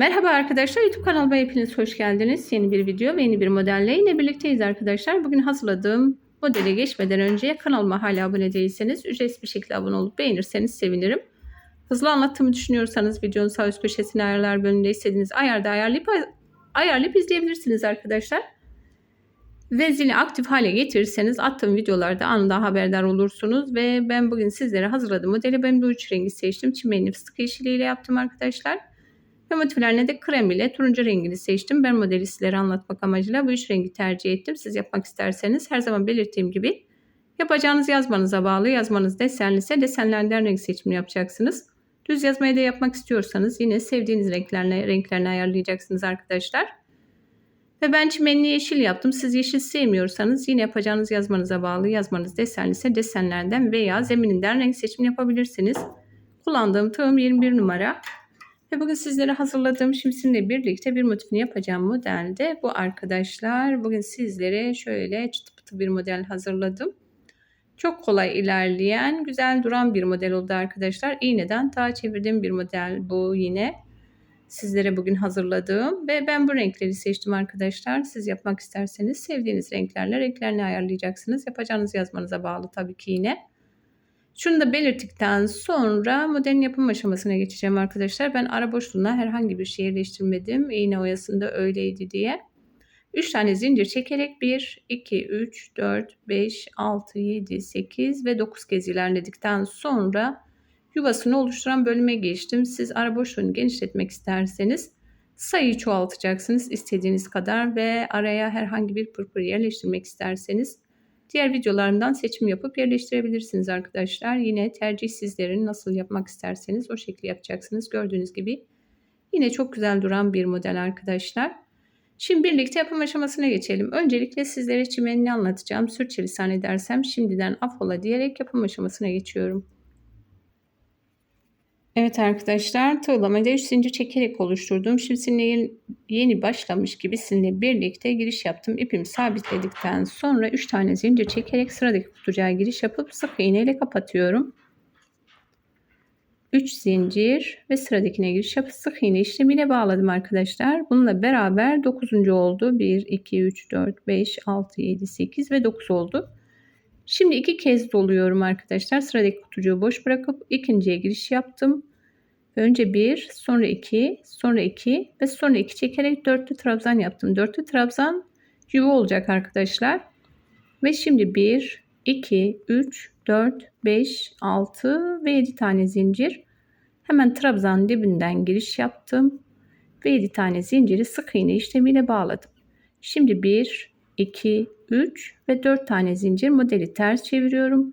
Merhaba arkadaşlar YouTube kanalıma hepiniz hoş geldiniz. Yeni bir video ve yeni bir modelle yine birlikteyiz arkadaşlar. Bugün hazırladığım modele geçmeden önce kanalıma hala abone değilseniz ücretsiz bir şekilde abone olup beğenirseniz sevinirim. Hızlı anlattığımı düşünüyorsanız videonun sağ üst köşesine ayarlar bölümünde istediğiniz ayarda ayarlayıp, ayarlayıp izleyebilirsiniz arkadaşlar. Ve zili aktif hale getirirseniz attığım videolarda anında haberdar olursunuz. Ve ben bugün sizlere hazırladığım modeli ben bu üç rengi seçtim. Çimenli fıstık yeşiliyle yaptım arkadaşlar. Ve motiflerine de krem ile turuncu rengini seçtim. Ben modeli sizlere anlatmak amacıyla bu üç rengi tercih ettim. Siz yapmak isterseniz her zaman belirttiğim gibi yapacağınız yazmanıza bağlı. Yazmanız desenliyse desenlerden renk seçimini yapacaksınız. Düz yazmayı da yapmak istiyorsanız yine sevdiğiniz renklerle renklerini ayarlayacaksınız arkadaşlar. Ve ben çimenli yeşil yaptım. Siz yeşil sevmiyorsanız yine yapacağınız yazmanıza bağlı. Yazmanız desenliyse desenlerden veya zemininden renk seçimi yapabilirsiniz. Kullandığım tığım 21 numara. Ve bugün sizlere hazırladığım şimdisinle birlikte bir motifini yapacağım modelde bu arkadaşlar. Bugün sizlere şöyle çıtı pıtı bir model hazırladım. Çok kolay ilerleyen, güzel duran bir model oldu arkadaşlar. İğneden ta çevirdiğim bir model bu yine. Sizlere bugün hazırladığım ve ben bu renkleri seçtim arkadaşlar. Siz yapmak isterseniz sevdiğiniz renklerle renklerini ayarlayacaksınız. Yapacağınız yazmanıza bağlı tabii ki yine. Şunu da belirttikten sonra modelin yapım aşamasına geçeceğim arkadaşlar. Ben ara boşluğuna herhangi bir şey yerleştirmedim. İğne oyasında öyleydi diye. 3 tane zincir çekerek 1, 2, 3, 4, 5, 6, 7, 8 ve 9 kez ilerledikten sonra yuvasını oluşturan bölüme geçtim. Siz ara boşluğunu genişletmek isterseniz sayıyı çoğaltacaksınız istediğiniz kadar ve araya herhangi bir pırpır yerleştirmek isterseniz Diğer videolarımdan seçim yapıp yerleştirebilirsiniz arkadaşlar. Yine tercih sizlerin nasıl yapmak isterseniz o şekilde yapacaksınız. Gördüğünüz gibi yine çok güzel duran bir model arkadaşlar. Şimdi birlikte yapım aşamasına geçelim. Öncelikle sizlere çimenini anlatacağım. Sürçülisan edersem şimdiden affola diyerek yapım aşamasına geçiyorum. Evet arkadaşlar tığlamada 3 zincir çekerek oluşturdum. Şimdi sizinle yeni başlamış gibi sizinle birlikte giriş yaptım. İpimi sabitledikten sonra 3 tane zincir çekerek sıradaki kutucuğa giriş yapıp sık iğne ile kapatıyorum. 3 zincir ve sıradakine giriş yapıp sık iğne işlemiyle bağladım arkadaşlar. Bununla beraber 9. oldu. 1, 2, 3, 4, 5, 6, 7, 8 ve 9 oldu. Şimdi iki kez doluyorum arkadaşlar. Sıradaki kutucuğu boş bırakıp ikinciye giriş yaptım. Önce bir, sonra iki, sonra iki ve sonra iki çekerek dörtlü trabzan yaptım. Dörtlü trabzan yuva olacak arkadaşlar. Ve şimdi bir, iki, üç, dört, beş, altı ve yedi tane zincir. Hemen trabzan dibinden giriş yaptım. Ve yedi tane zinciri sık iğne işlemiyle bağladım. Şimdi bir, iki, üç ve dört tane zincir modeli ters çeviriyorum.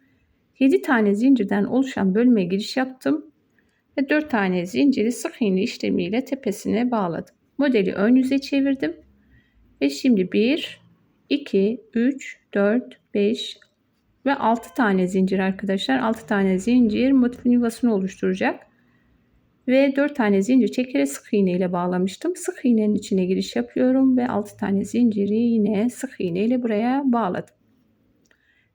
7 tane zincirden oluşan bölmeye giriş yaptım ve 4 tane zinciri sık iğne işlemiyle tepesine bağladım. Modeli ön yüze çevirdim. Ve şimdi 1, 2, 3, 4, 5 ve 6 tane zincir arkadaşlar. 6 tane zincir motifin yuvasını oluşturacak. Ve 4 tane zincir çekerek sık iğne ile bağlamıştım. Sık iğnenin içine giriş yapıyorum ve 6 tane zinciri yine sık iğne ile buraya bağladım.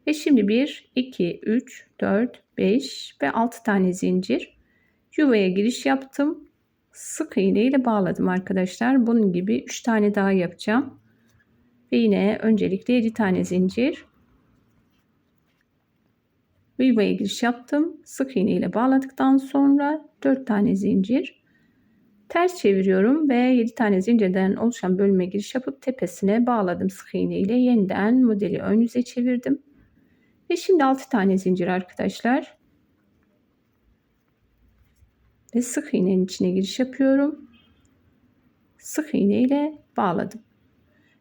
Ve şimdi 1, 2, 3, 4, 5 ve 6 tane zincir Yuvaya giriş yaptım. Sık iğne ile bağladım arkadaşlar. Bunun gibi 3 tane daha yapacağım. Ve yine öncelikle 7 tane zincir. Ve yuvaya giriş yaptım. Sık iğne ile bağladıktan sonra 4 tane zincir. Ters çeviriyorum ve 7 tane zincirden oluşan bölüme giriş yapıp tepesine bağladım sık iğne ile. Yeniden modeli ön yüze çevirdim. Ve şimdi 6 tane zincir arkadaşlar ve sık iğnenin içine giriş yapıyorum. Sık iğne ile bağladım.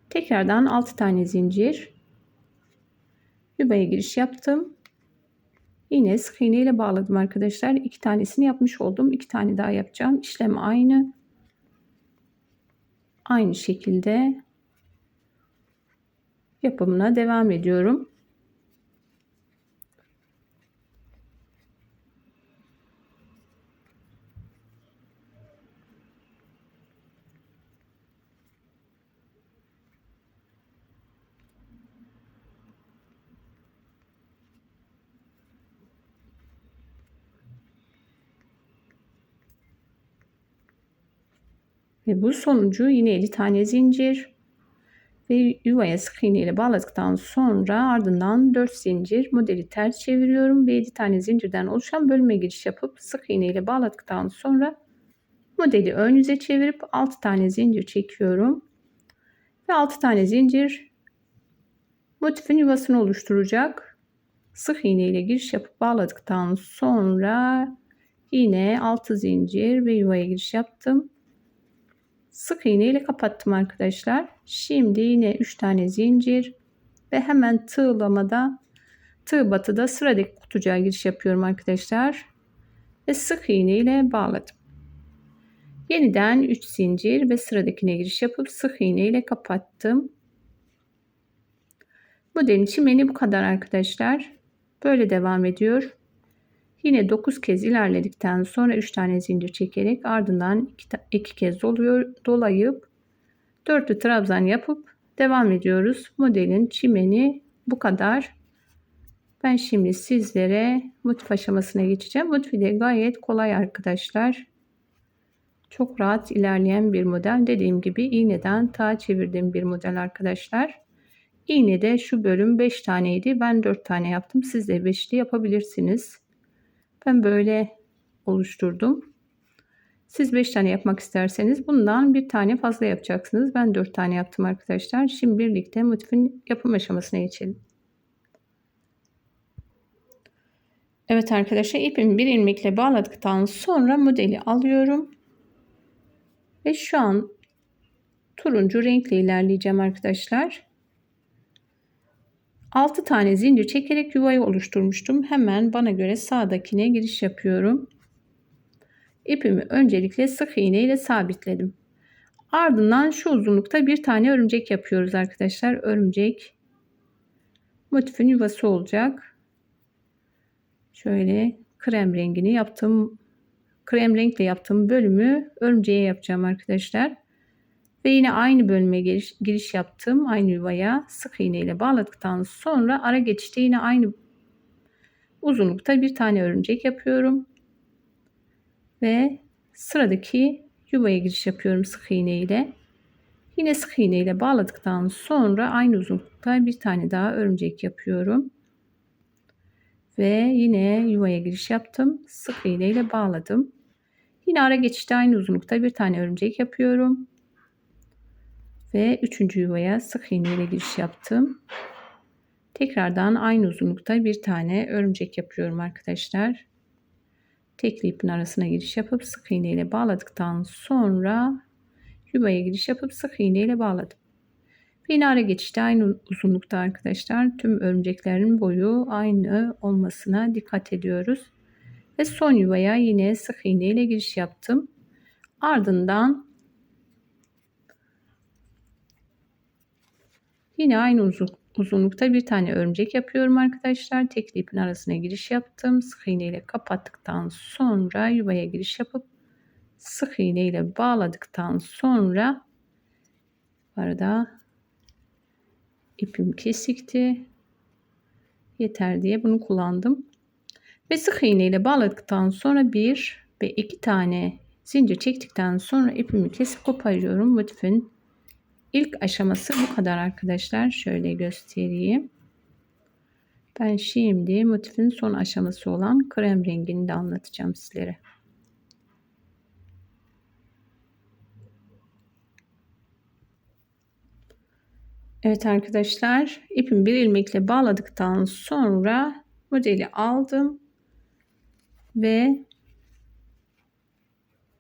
Tekrardan 6 tane zincir yuvaya giriş yaptım. Yine sık ile bağladım arkadaşlar. İki tanesini yapmış oldum. İki tane daha yapacağım. İşlem aynı. Aynı şekilde yapımına devam ediyorum. Ve bu sonuncu yine 7 tane zincir. Ve yuvaya sık iğne ile bağladıktan sonra ardından 4 zincir modeli ters çeviriyorum ve 7 tane zincirden oluşan bölüme giriş yapıp sık iğne ile bağladıktan sonra modeli ön yüze çevirip 6 tane zincir çekiyorum. Ve 6 tane zincir motifin yuvasını oluşturacak. Sık iğne ile giriş yapıp bağladıktan sonra yine 6 zincir ve yuvaya giriş yaptım sık iğne ile kapattım arkadaşlar. Şimdi yine 3 tane zincir ve hemen tığlamada tığ batıda sıradaki kutucuğa giriş yapıyorum arkadaşlar. Ve sık iğne ile bağladım. Yeniden 3 zincir ve sıradakine giriş yapıp sık iğne ile kapattım. Modelin çimeni bu kadar arkadaşlar. Böyle devam ediyor. Yine 9 kez ilerledikten sonra 3 tane zincir çekerek ardından 2, 2 kez doluyor, dolayıp dörtlü trabzan yapıp devam ediyoruz. Modelin çimeni bu kadar. Ben şimdi sizlere motif aşamasına geçeceğim. Motifi de gayet kolay arkadaşlar. Çok rahat ilerleyen bir model. Dediğim gibi iğneden ta çevirdiğim bir model arkadaşlar. İğnede şu bölüm 5 taneydi. Ben 4 tane yaptım. Siz de 5'li yapabilirsiniz. Ben böyle oluşturdum. Siz 5 tane yapmak isterseniz bundan bir tane fazla yapacaksınız. Ben 4 tane yaptım arkadaşlar. Şimdi birlikte motifin yapım aşamasına geçelim. Evet arkadaşlar ipimi bir ilmekle bağladıktan sonra modeli alıyorum. Ve şu an turuncu renkle ilerleyeceğim arkadaşlar. 6 tane zincir çekerek yuvayı oluşturmuştum. Hemen bana göre sağdakine giriş yapıyorum. İpimi öncelikle sık iğne ile sabitledim. Ardından şu uzunlukta bir tane örümcek yapıyoruz arkadaşlar. Örümcek motifin yuvası olacak. Şöyle krem rengini yaptım. Krem renkle yaptığım bölümü örümceğe yapacağım arkadaşlar. Ve yine aynı bölüme giriş, giriş yaptım. Aynı yuvaya sık iğne ile bağladıktan sonra ara geçişte yine aynı uzunlukta bir tane örümcek yapıyorum. Ve sıradaki yuvaya giriş yapıyorum sık iğne ile. Yine sık iğne ile bağladıktan sonra aynı uzunlukta bir tane daha örümcek yapıyorum. Ve yine yuvaya giriş yaptım. Sık iğne ile bağladım. Yine ara geçişte aynı uzunlukta bir tane örümcek yapıyorum ve üçüncü yuvaya sık iğne ile giriş yaptım. Tekrardan aynı uzunlukta bir tane örümcek yapıyorum arkadaşlar. Tekli ipin arasına giriş yapıp sık iğne ile bağladıktan sonra yuvaya giriş yapıp sık iğne ile bağladım. Yine geçişte aynı uzunlukta arkadaşlar tüm örümceklerin boyu aynı olmasına dikkat ediyoruz. Ve son yuvaya yine sık iğne ile giriş yaptım. Ardından Yine aynı uzun, uzunlukta bir tane örümcek yapıyorum arkadaşlar. Tekli ipin arasına giriş yaptım. Sık iğne ile kapattıktan sonra yuvaya giriş yapıp sık iğne ile bağladıktan sonra bu arada ipim kesikti. Yeter diye bunu kullandım. Ve sık iğne ile bağladıktan sonra bir ve iki tane zincir çektikten sonra ipimi kesip koparıyorum. Motifin İlk aşaması bu kadar arkadaşlar. Şöyle göstereyim. Ben şimdi motifin son aşaması olan krem rengini de anlatacağım sizlere. Evet arkadaşlar ipimi bir ilmekle bağladıktan sonra modeli aldım ve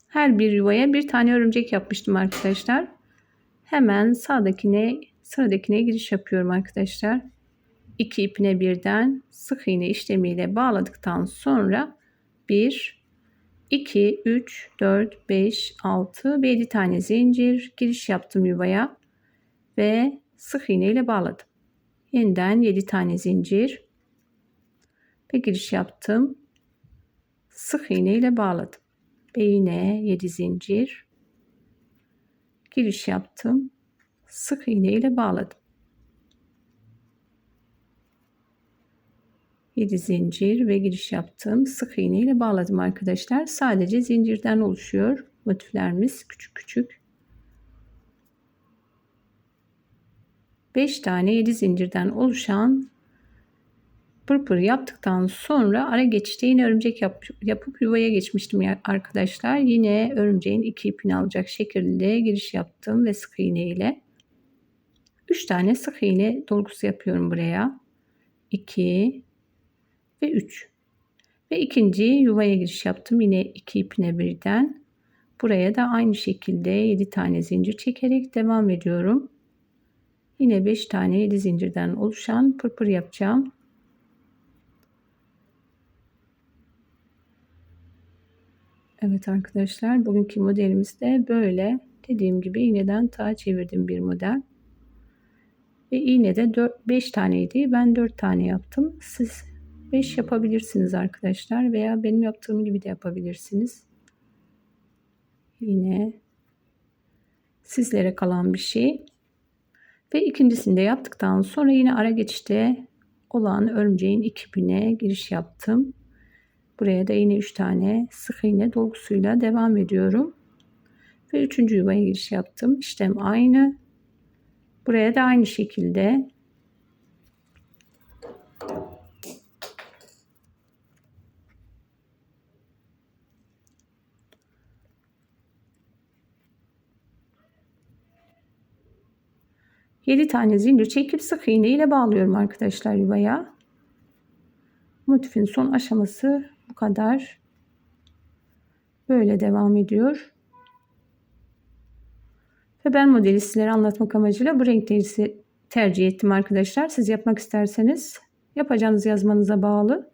her bir yuvaya bir tane örümcek yapmıştım arkadaşlar. Hemen sağdakine sıradakine giriş yapıyorum arkadaşlar. İki ipine birden sık iğne işlemiyle bağladıktan sonra 1 2 3 4 5 6 ve 7 tane zincir giriş yaptım yuvaya ve sık iğne ile bağladım. Yeniden 7 tane zincir ve giriş yaptım. Sık iğne ile bağladım. Ve yine 7 zincir giriş yaptım. Sık iğne ile bağladım. 7 zincir ve giriş yaptım. Sık iğne ile bağladım arkadaşlar. Sadece zincirden oluşuyor motiflerimiz küçük küçük. 5 tane 7 zincirden oluşan pırpır yaptıktan sonra ara geçişte yine örümcek yap, yapıp yuvaya geçmiştim arkadaşlar. Yine örümceğin iki ipini alacak şekilde giriş yaptım ve sık iğne ile 3 tane sık iğne dolgusu yapıyorum buraya. 2 ve 3. Ve ikinci yuvaya giriş yaptım. Yine iki ipine birden. Buraya da aynı şekilde 7 tane zincir çekerek devam ediyorum. Yine 5 tane 7 zincirden oluşan pırpır yapacağım. Evet arkadaşlar bugünkü modelimiz de böyle. Dediğim gibi iğneden ta çevirdim bir model. Ve iğne de 4, 5 taneydi. Ben 4 tane yaptım. Siz 5 yapabilirsiniz arkadaşlar. Veya benim yaptığım gibi de yapabilirsiniz. Yine sizlere kalan bir şey. Ve ikincisini de yaptıktan sonra yine ara geçişte olan örümceğin ikipine giriş yaptım. Buraya da yine 3 tane sık iğne dolgusuyla devam ediyorum. Ve üçüncü yuvaya giriş yaptım. İşlem aynı. Buraya da aynı şekilde Yedi tane zincir çekip sık iğne ile bağlıyorum arkadaşlar yuvaya. Motifin son aşaması kadar. Böyle devam ediyor. Ve ben modeli sizlere anlatmak amacıyla bu renkleri tercih ettim arkadaşlar. Siz yapmak isterseniz yapacağınız yazmanıza bağlı.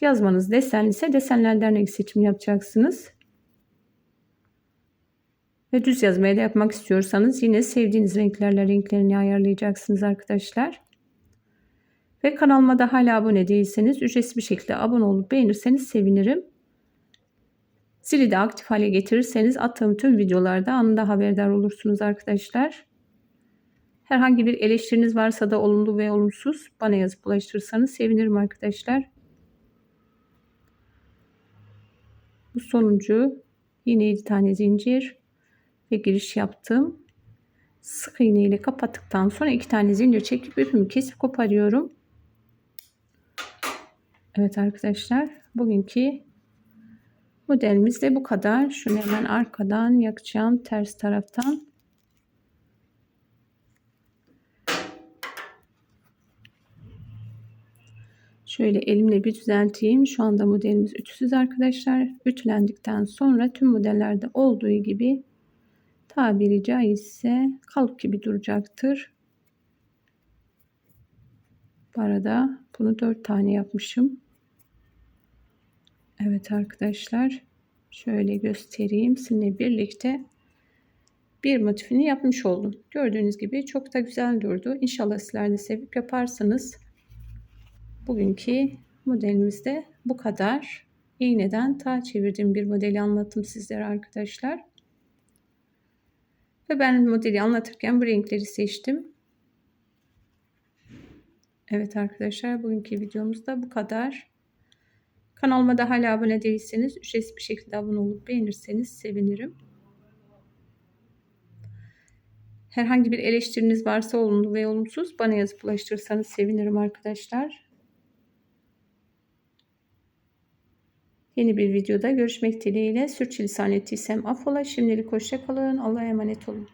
Yazmanız desenli ise desenlerden renk seçimi yapacaksınız. Ve düz yazmaya da yapmak istiyorsanız yine sevdiğiniz renklerle renklerini ayarlayacaksınız arkadaşlar. Ve kanalıma da hala abone değilseniz ücretsiz bir şekilde abone olup beğenirseniz sevinirim. Zili de aktif hale getirirseniz attığım tüm videolarda anında haberdar olursunuz arkadaşlar. Herhangi bir eleştiriniz varsa da olumlu ve olumsuz bana yazıp ulaştırırsanız sevinirim arkadaşlar. Bu sonuncu yine 7 tane zincir ve giriş yaptım. Sık iğne ile kapattıktan sonra 2 tane zincir çekip ipimi kesip koparıyorum. Evet arkadaşlar bugünkü modelimiz de bu kadar. Şunu hemen arkadan yakacağım ters taraftan. Şöyle elimle bir düzelteyim. Şu anda modelimiz ütüsüz arkadaşlar. Ütülendikten sonra tüm modellerde olduğu gibi tabiri caizse kalıp gibi duracaktır. Bu arada bunu 4 tane yapmışım. Evet arkadaşlar şöyle göstereyim sizinle birlikte bir motifini yapmış oldum. Gördüğünüz gibi çok da güzel durdu. İnşallah sizler de sevip yaparsanız bugünkü modelimizde bu kadar. İğneden ta çevirdiğim bir modeli anlattım sizlere arkadaşlar. Ve ben modeli anlatırken bu renkleri seçtim. Evet arkadaşlar bugünkü videomuz da bu kadar. Kanalıma da hala abone değilseniz ücretsiz bir şekilde abone olup beğenirseniz sevinirim. Herhangi bir eleştiriniz varsa olumlu ve olumsuz bana yazıp ulaştırırsanız sevinirim arkadaşlar. Yeni bir videoda görüşmek dileğiyle. Sürçülisan ettiysem affola. Şimdilik hoşçakalın. Allah'a emanet olun.